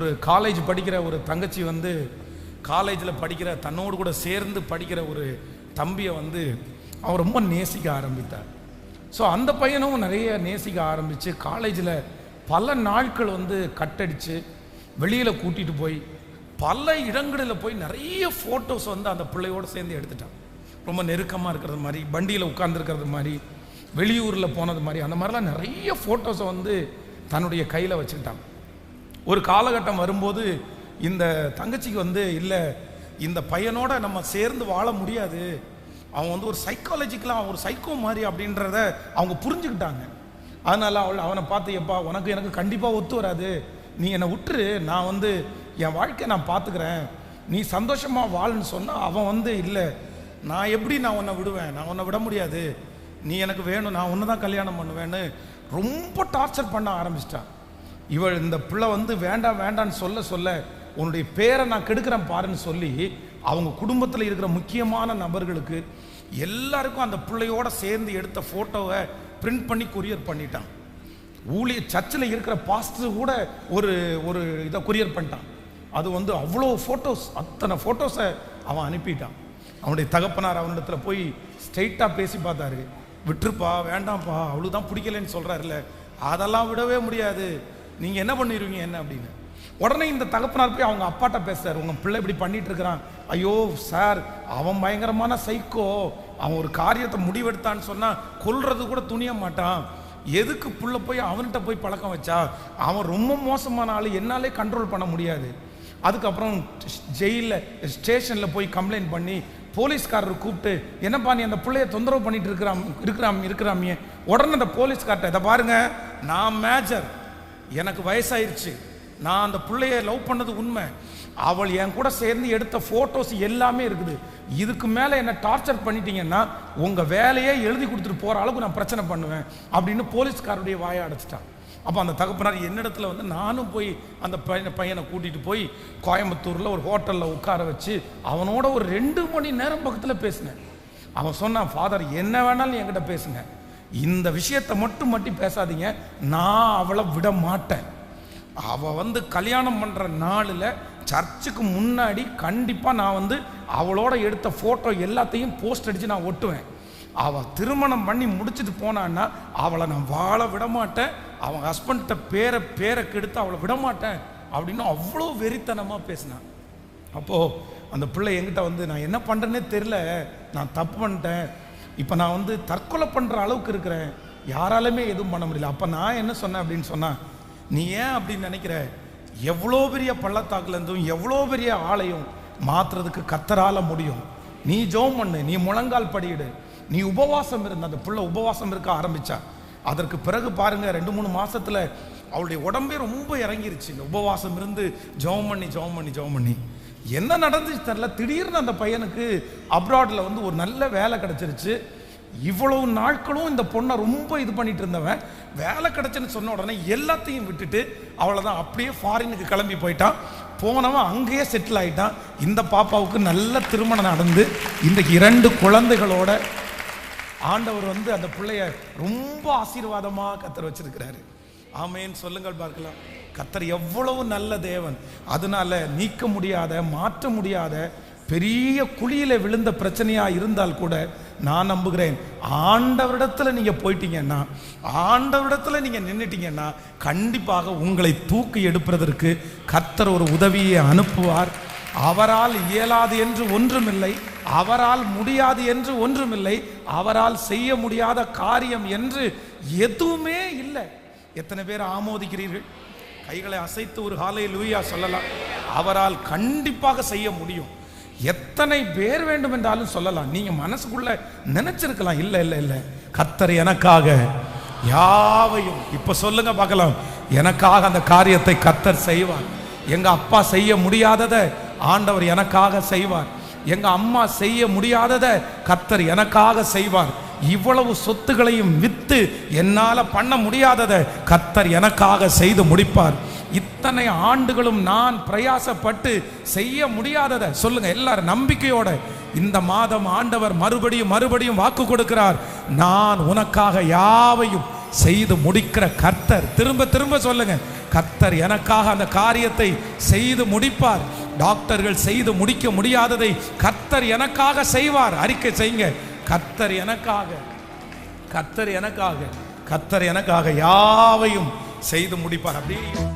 ஒரு காலேஜ் படிக்கிற ஒரு தங்கச்சி வந்து காலேஜில் படிக்கிற தன்னோடு கூட சேர்ந்து படிக்கிற ஒரு தம்பியை வந்து அவன் ரொம்ப நேசிக்க ஆரம்பித்தார். ஸோ அந்த பையனும் நிறைய நேசிக்க ஆரம்பித்து காலேஜில் பல நாட்கள் வந்து கட்டடிச்சு வெளியில் கூட்டிகிட்டு போய் பல இடங்களில் போய் நிறைய ஃபோட்டோஸ் வந்து அந்த பிள்ளையோடு சேர்ந்து எடுத்துட்டான். ரொம்ப நெருக்கமாக இருக்கிறது மாதிரி வண்டியில் உட்காந்துருக்கிறது மாதிரி வெளியூரில் போனது மாதிரி அந்த மாதிரிலாம் நிறைய ஃபோட்டோஸை வந்து தன்னுடைய கையில் வச்சுக்கிட்டான். ஒரு காலகட்டம் வரும்போது இந்த தங்கச்சிக்கு வந்து இல்லை இந்த பையனோட நம்ம சேர்ந்து வாழ முடியாது. அவன் வந்து ஒரு சைக்காலஜிக்கலாக அவன் ஒரு சைக்கோ மாதிரி அப்படின்றத அவங்க புரிஞ்சுக்கிட்டாங்க. அதனால் அவள் அவனை பார்த்து எப்பா உனக்கு எனக்கு கண்டிப்பாக ஒத்து வராது. நீ என்னை விட்டுரு. நான் வந்து என் வாழ்க்கையை நான் பார்த்துக்கிறேன் நீ சந்தோஷமாக வாழ்ன்னு சொன்னால் அவன் வந்து இல்லை நான் எப்படி நான் உன்னை விடுவேன்? நான் உன்னை விட முடியாது. நீ எனக்கு வேணும். நான் உன்னை தான் கல்யாணம் பண்ணுவேன்னு ரொம்ப டார்ச்சர் பண்ண ஆரம்பிச்சிட்டான். இவள் இந்த பிள்ளை வந்து வேண்டாம் வேண்டான்னு சொல்ல சொல்ல உன்னுடைய பேரை நான் கெடுக்கிறேன் பாருன்னு சொல்லி அவங்க குடும்பத்தில் இருக்கிற முக்கியமான நபர்களுக்கு எல்லாருக்கும் அந்த பிள்ளையோட சேர்ந்து எடுத்த ஃபோட்டோவை பிரிண்ட் பண்ணி கொரியர் பண்ணிட்டான். ஊழிய சர்ச்சில் இருக்கிற பாஸ்டர் கூட ஒரு ஒரு இதை கொரியர் பண்ணிட்டான். அது வந்து அவ்வளோ ஃபோட்டோஸ் அத்தனை ஃபோட்டோஸை அவன் அனுப்பிட்டான். அவனுடைய தகப்பனார் அவனிடத்துல போய் ஸ்ட்ரெயிட்டாக பேசி பார்த்தாரு. விட்டுருப்பா வேண்டாம்ப்பா அவ்வளோதான் தான் பிடிக்கலன்னு சொல்கிறாருல்ல அதெல்லாம் விடவே முடியாது. நீங்கள் என்ன பண்ணிடுவீங்க என்ன அப்படின்னு? உடனே இந்த தகப்பனார் போய் அவங்க அப்பாட்ட பேசுறாரு. உங்க பிள்ளை இப்படி பண்ணிட்டு இருக்கிறான் ஐயோ சார் அவன் பயங்கரமான சைக்கோ அவன் ஒரு காரியத்தை முடிவெடுத்தான்னு சொன்னா கொல்றது கூட துணிய மாட்டான். எதுக்கு புள்ள போய் அவன்கிட்ட போய் பழக்கம் வச்சா? அவன் ரொம்ப மோசமான ஆள். என்னாலே கண்ட்ரோல் பண்ண முடியாது. அதுக்கப்புறம் ஜெயிலில் ஸ்டேஷனில் போய் கம்ப்ளைண்ட் பண்ணி போலீஸ்காரர் கூப்பிட்டு என்னப்பா நீ அந்த பிள்ளைய தொந்தரவு பண்ணிட்டு இருக்கிறாம் இருக்கிறாம் இருக்கிறாமியே. உடனே அந்த போலீஸ்கார்ட்ட இதை பாருங்க நான் மேஜர் எனக்கு வயசாயிருச்சு. நான் அந்த பிள்ளைய லவ் பண்ணது உண்மை. அவள் என் கூட சேர்ந்து எடுத்த ஃபோட்டோஸ் எல்லாமே இருக்குது. இதுக்கு மேலே என்ன டார்ச்சர் பண்ணிட்டீங்கன்னா உங்கள் வேலையே எழுதி கொடுத்துட்டு போகிற அளவுக்கு நான் பிரச்சனை பண்ணுவேன் அப்படின்னு போலீஸ்காரருடைய வாயை அடைச்சிட்டான். அப்போ அந்த தகப்பனார் என்னிடத்துல வந்து நானும் போய் அந்த பையனை பையனை கூட்டிகிட்டு போய் கோயம்புத்தூரில் ஒரு ஹோட்டலில் உட்கார வச்சு அவனோட ஒரு ரெண்டு மணி நேரம் பக்கத்தில் பேசினேன். அவன் சொன்னான் ஃபாதர் என்ன வேணாலும் என்கிட்ட பேசுங்க. இந்த விஷயத்தை மட்டும் மட்டும் பேசாதீங்க. நான் அவளை விட மாட்டேன். அவள் வந்து கல்யாணம் பண்ணுற நாளில் சர்ச்சுக்கு முன்னாடி கண்டிப்பாக நான் வந்து அவளோட எடுத்த ஃபோட்டோ எல்லாத்தையும் போஸ்ட் அடித்து நான் ஒட்டுவேன். அவள் திருமணம் பண்ணி முடிச்சுட்டு போனான்னா அவளை நான் வாழ விட மாட்டேன். அவன் ஹஸ்பண்ட்ட பேரை பேரை கெடுத்து அவளை விட மாட்டேன் அப்படின்னு அவ்வளோ வெறித்தனமாக பேசினான் அப்போது அந்த பிள்ளை என்கிட்ட வந்து நான் என்ன பண்ணுறேன்னே தெரில நான் தப்பு பண்ணிட்டேன். இப்போ நான் வந்து தற்கொலை பண்ணுற அளவுக்கு இருக்கிறேன். யாராலுமே எதுவும் பண்ண முடியல. அப்போ நான் என்ன சொன்னேன் அப்படின்னு சொன்னால் நீ ஏன் அப்படின்னு நினைக்கிற? எவ்வளோ பெரிய பள்ளத்தாக்குலேருந்தும் எவ்வளோ பெரிய ஆளையும் மாற்றுறதுக்கு கத்தரால முடியும். நீ ஜெபம் பண்ணு நீ முழங்கால் படியிடு. நீ உபவாசம் இருந்த அந்த புள்ள உபவாசம் இருக்க ஆரம்பித்தா அதற்கு பிறகு பாருங்கள் ரெண்டு மூணு மாதத்தில் அவளுடைய உடம்பே ரொம்ப இறங்கிருச்சு. இந்த உபவாசம் இருந்து ஜெபம் பண்ணி ஜெபம் பண்ணி ஜோம் பண்ணி. என்ன நடந்துச்சு தெரில திடீர்னு அந்த பையனுக்கு அப்ராடில் வந்து ஒரு நல்ல வேலை கிடச்சிருச்சு. இவ்வளவு நாட்களும் இந்த பொண்ணை ரொம்ப இது பண்ணிட்டு இருந்தவன். வேலை கிடச்சுன்னு சொன்ன உடனே எல்லாத்தையும் விட்டுட்டு அவ்வளோதான் அப்படியே ஃபாரினுக்கு கிளம்பி போயிட்டான். போனவன் அங்கேயே செட்டில் ஆகிட்டான் இந்த பாப்பாவுக்கு நல்ல திருமணம் நடந்து இன்றைக்கு இரண்டு குழந்தைகளோட ஆண்டவர் வந்து அந்த பிள்ளைய ரொம்ப ஆசீர்வாதமாக கத்தர் வச்சிருக்கிறாரு. ஆமேன்னு சொல்லுங்கள் பார்க்கலாம். கத்தர் எவ்வளவு நல்ல தேவன். அதனால நீக்க முடியாத மாற்ற முடியாத பெரிய குழியில விழுந்த பிரச்சனையா இருந்தால் கூட நான் நம்புகிறேன். ஆண்டவரிடத்துல நீங்க போயிட்டீங்கன்னா ஆண்டவரிடத்துல நீங்க நின்னுட்டீங்கன்னா கண்டிப்பாக உங்களை தூக்கி எடுப்பதற்கு கர்த்தர் ஒரு உதவியை அனுப்புவார். அவரால் இயலாது என்று ஒன்றுமில்லை அவரால் முடியாது என்று ஒன்றுமில்லை அவரால் செய்ய முடியாத காரியம் என்று எதுவுமே இல்லை. எத்தனை பேர் ஆமோதிக்கிறீர்கள்? கைகளை அசைத்து ஒரு ஹாலை லூயா சொல்லலாம். அவரால் கண்டிப்பாக செய்ய முடியும். எத்தனை பேர் வேண்டும் என்றாலும் சொல்லலாம். நீங்க மனசுக்குள்ள நினைச்சிருக்கலாம். இல்ல இல்ல இல்ல. கத்தர் எனக்காக யாவையும் இப்ப சொல்லுங்க பார்க்கலாம். எனக்காக அந்த காரியத்தை கத்தர் செய்வார். எங்க அப்பா செய்ய முடியாததை ஆண்டவர் எனக்காக செய்வார். எங்க அம்மா செய்ய முடியாததை கத்தர் எனக்காக செய்வார். இவ்வளவு சொத்துகளையும் விற்று என்னால் பண்ண முடியாததை கத்தர் எனக்காக செய்து முடிப்பார். இத்தனை ஆண்டுகளும் நான் பிரயாசப்பட்டு செய்ய முடியாததை சொல்லுங்க எல்லாரும் நம்பிக்கையோட. இந்த மாதம் ஆண்டவர் மறுபடியும் மறுபடியும் வாக்கு கொடுக்கிறார். நான் உனக்காக யாவையும் செய்து முடிக்கிற கர்த்தர். திரும்ப திரும்ப சொல்லுங்க. கர்த்தர் எனக்காக அந்த காரியத்தை செய்து முடிப்பார். டாக்டர்கள் செய்து முடிக்க முடியாததை கர்த்தர் எனக்காக செய்வார். அறிக்கை செய்யுங்க. கத்தர் எனக்காக கத்தர் எனக்காக கத்தர் எனக்காக யாவையும் செய்து முடிப்பார். அப்படின்னு